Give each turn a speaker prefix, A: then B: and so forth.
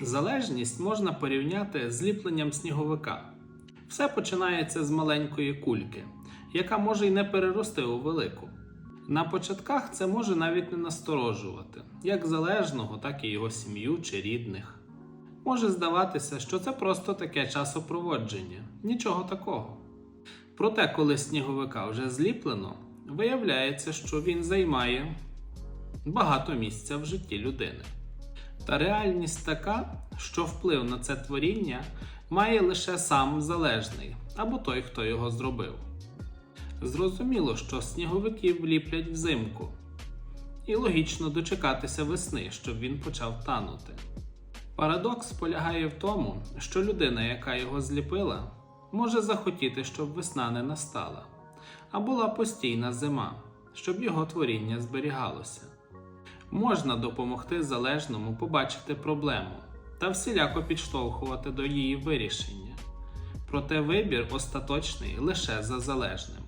A: Залежність можна порівняти з ліпленням сніговика. Все починається з маленької кульки, яка може й не перерости у велику. На початках це може навіть не насторожувати, як залежного, так і його сім'ю чи рідних. Може здаватися, що це просто таке часопроводження, нічого такого. Проте, коли сніговика вже зліплено, виявляється, що він займає багато місця в житті людини. Та реальність така, що вплив на це творіння має лише сам залежний або той, хто його зробив. Зрозуміло, що сніговиків ліплять взимку, і логічно дочекатися весни, щоб він почав танути. Парадокс полягає в тому, що людина, яка його зліпила, може захотіти, щоб весна не настала, а була постійна зима, щоб його творіння зберігалося. Можна допомогти залежному побачити проблему та всіляко підштовхувати до її вирішення. Проте вибір остаточний лише за залежним.